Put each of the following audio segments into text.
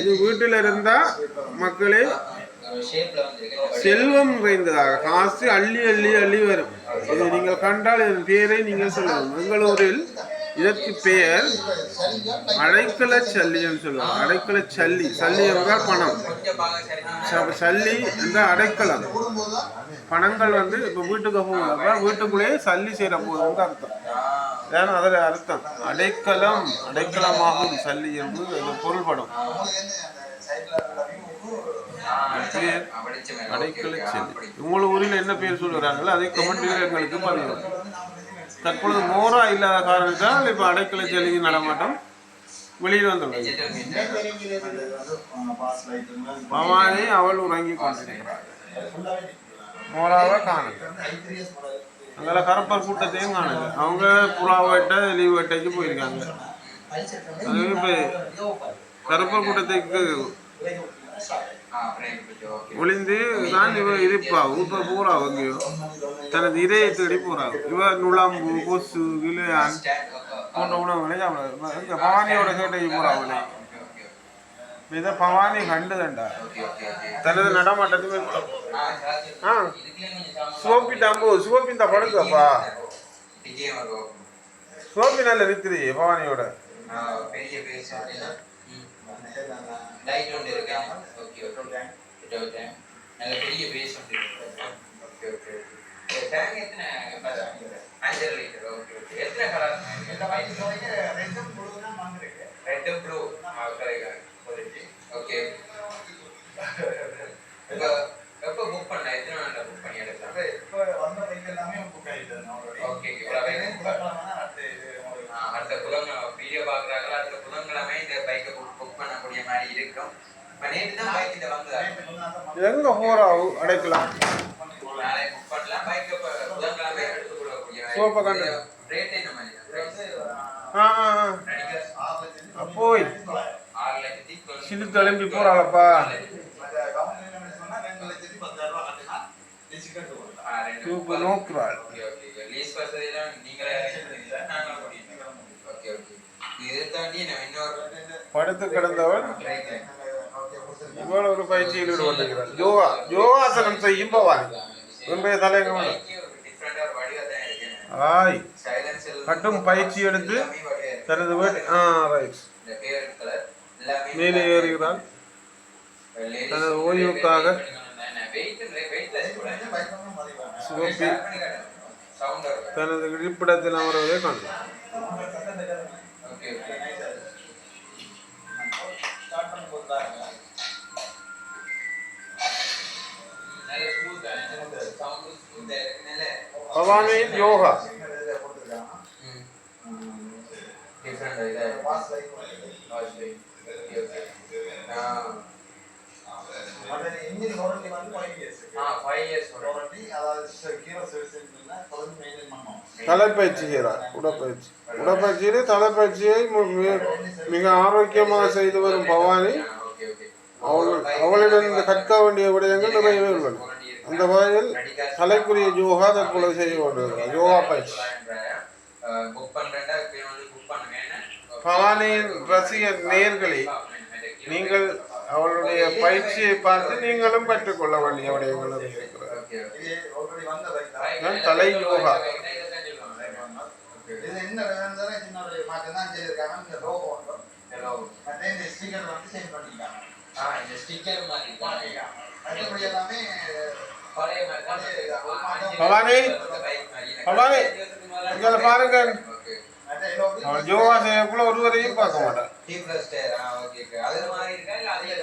இது வீட்டில் இருந்தால் மக்களே செல்வம் நிறைந்ததாக. காசு அள்ளி அள்ளி அள்ளி வரும். இது நீங்கள் கண்டால் இதன் பெயரை நீங்கள் சொல்லலாம். பெங்களூரில் இதற்கு பெயர் அடைக்கல சல்லின்னு சொல்லுவாங்க அடைக்கல சல்லி. சல்லி என்றால் பணம். சல்லி என்ற அடைக்கலம். பணங்கள் வந்து இப்போ வீட்டுக்கு போகுது வீட்டுக்குள்ளேயே சல்லி செய்கிற போகுதுன்னு அர்த்தம். ஏன்னா அதில் அர்த்தம். அடைக்கலம் அடைக்கலமாகும் சல்லி என்று அது பொருள்படும். பேர் அடைக்கல செல்லி. உங்களோட ஊரில் என்ன பேர் சொல்லுறாங்களோ அதை கமெண்ட்டில் எங்களுக்கு பதிவு. தற்பொழுது மோரா இல்லாத காரணத்தால் இப்போ அடைக்கல செல்லியின் நடமாட்டம் வெளியில் வந்துள்ளது. பவானி அவள் உறங்கி கொண்டிருக்கிறார் மோராவை காணும் அங்கே கரப்பர் கூட்டத்தையும் காணல அவங்க புறா வேட்டை லீவ் வேட்டைக்கு போயிருக்காங்க. அதுவே இப்போ கரப்பர் கூட்டத்துக்கு ஒளிந்து தான் இவ இருப்பா. இப்போ பூரா எங்கேயோ தனது இரையை தேடி போறா. இவ நுழாம்பு கொசு இலையான் போன்ற உணவுகளை சாப்பிட பவானியோட கேட்டைக்கு போறா அவளை. வித பவானி கண்டுதண்டா தனது நடமாட்டத்துமே ஆ சோப்பி தம்பு சோப்பி இந்த படுக்கப்பா சோப்பி நல்ல இருக்குது பவானியோட ரெண்டும் ப்ளூ லைட் ஒன்று இருக்கு ஓகே ஓகே கிட்ட விட்டேன் நல்ல பெரிய பேஸ் ஒன்று இருக்கு ஓகே ஓகே டேங்க் எத்தனை அஞ்சரை லிட்டர் ஓகே ஓகே எத்தனை கலர் ரெட் ப்ளூ ஓகே இப்போ எப்போ புக் பண்ண? எத்தனை நாளில் புக் பண்ணி எடுக்கலாம் ஓகே அடுத்த புதன் வீடியோ பார்க்குறாங்களா? அடுத்த புதன்கிழமை இந்த பைக்கை புக் பண்ணக்கூடிய மாதிரி இருக்கும். இப்போ நேற்று தான் பைக் இந்த வந்தது. எங்க அடைக்கலாம். நாளை புக் பண்ணலாம். பைக் இப்போ புதன்கிழமை எடுத்து கண்டு. ரேட் என்ன மாதிரி? ஆ ஆ, ஆ. அப்போய். ஆறு லட்சத்தி சிலு தழும்பி போறாளப்பா ஆ, ரெண்டு சூப்பர் நோக்குறாள் ஓகே ஓகே லீஸ் வசதியெல்லாம் நீங்களே நாங்களும் பண்ணிடுறோம் ஓகே ஓகே இதை தாண்டி நம்ம இன்னொரு படுத்து கிடந்தவள் இவ்வளவு ஒரு பயிற்சியில் ஈடுபட்டிருக்கிறாள். யோகா யோகாசனம் செய்யும் பவானி இன்றைய தலைவர் டிஃப்ரெண்டா ஒரு வடிவா தான் இருக்கு. ஆய். கட்டும் பயிற்சி எடுத்து தனது வீட்டு ஆ ரைட் மேலே ஏறுகிறாள். தனது ஓய்வுக்காக சிவப்பி தனது இருப்பிடத்தில் அமர்வதை காணலாம் ஓகே பவானியின் யோகா. ஆ ஃபைவ் இயர்ஸ் தலைப்பயிற்சி செய்கிறார் உடற்பயிற்சி உடற்பயிற்சியிலே தலைப்பயிற்சியை மிக ஆரோக்கியமாக செய்து வரும் பவானி அவள் அவளிடம் கற்க வேண்டிய விடயங்கள் நிறையவே உள்ளன அந்த வகையில் தலைக்குரிய யோகா தற்பொழுது செய்து கொண்டிருக்கிறார் யோகா பயிற்சி வந்து பவானியின் ரசிகர் நேயர்களே நீங்கள் அவளுடைய பயிற்சியை பார்த்து நீங்களும் கற்றுக்கொள்ள வேண்டிய விடயங்கள் நிறைய இருக்கிறது தலை யோகா. பவானி பவானி இங்கே பாருங்க. யோகா செய்யக்குள்ள ஒருவரையும் பார்க்க மாட்டான் டி பிளஸ் டேர் ஆ ஓகே ஓகே அது மாதிரி இருக்கா இல்ல அதே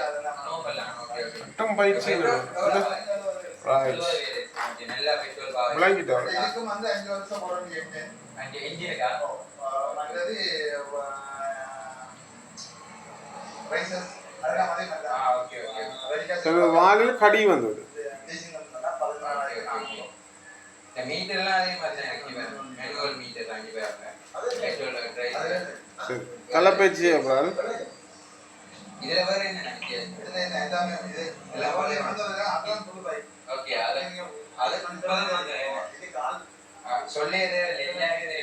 நோக்கல்லாம் ஓகே ஓகே மட்டும் ஓகே தனது வாலில் கடி வந்தது மீட்டர்லாம் அதே மாதிரி தான் இருக்கு மேனுவல் மீட்டர் வாங்கி அப்புறம் இதுல வேற என்ன என்ன எல்லாமே இது ஓகே அது அது இப்பதான் சொல்லியது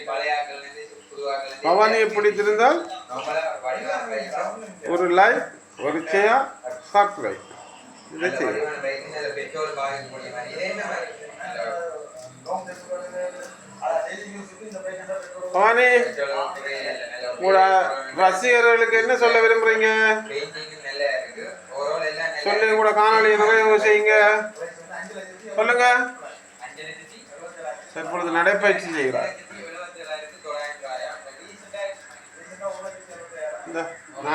பழைய ஆக்கள் பவானியை பிடித்திருந்தால் ஒரு லைக் ஒரு செய்யா சப்ஸ்கிரைப் இதை நல்ல செய்ய வடிவான bike, நல்ல petrol பாய்க்கக்கூடிய மாதிரி. இது என்ன bike? நல்ல லாங் டெஸ்ட் பண்ணுறது அதான் டெய்லி யூஸுக்கு இந்த பைக் என்ன பெட்ரோல் பவானி ரசிகர்களுக்கு என்ன சொல்ல விரும்புறீங்க painting நல்லா இருக்கு. overall எல்லாம் நல்லா சொல்லி கூட காணொலி நிறைய செய்யுங்க. சொல்லுங்க. தற்பொழுது நடைப்பயிற்சி செய்கிறார். இந்த recent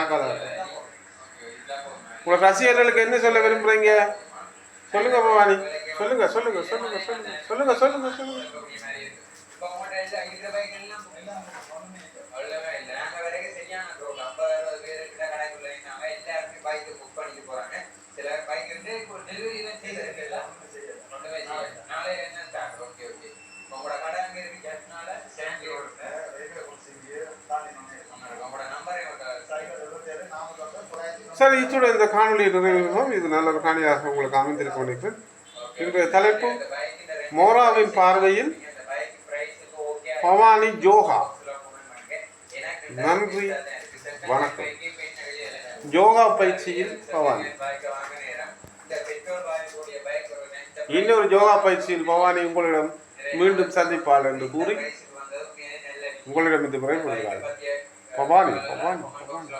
ஆ ரசிகர்களுக்கு என்ன சொல்ல விரும்புறீங்க? சொல்லுங்க பவானி. சொல்லுங்க சொல்லுங்க சொல்லுங்க சொல்லுங்க சொல்லுங்க சொல்லுங்க சொல்லுங்க. சரி இத்துடன் இந்த காணொலியை நிறைவேறுவோம் இது நல்ல ஒரு காணியாக உங்களுக்கு அமைந்திருக்க நினைக்கிறேன். இன்றைய தலைப்பு மோராவின் பார்வையில் பவானி ஜோகா. நன்றி வணக்கம். யோகா பயிற்சியில் பவானி. இன்னொரு யோகா பயிற்சியில் பவானி உங்களிடம் மீண்டும் சந்திப்பாள் என்று கூறி உங்களிடம் இது விரைவுகிறார் பவானி பவானி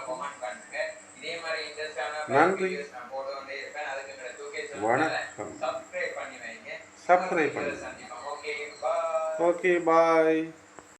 பவானி. நன்றி. வணக்கம். சப்ஸ்கிரைப் பண்ணி வைங்க சப்ஸ்கிரைப் பண்ணி. சந்திப்போம். Okay bye okay bye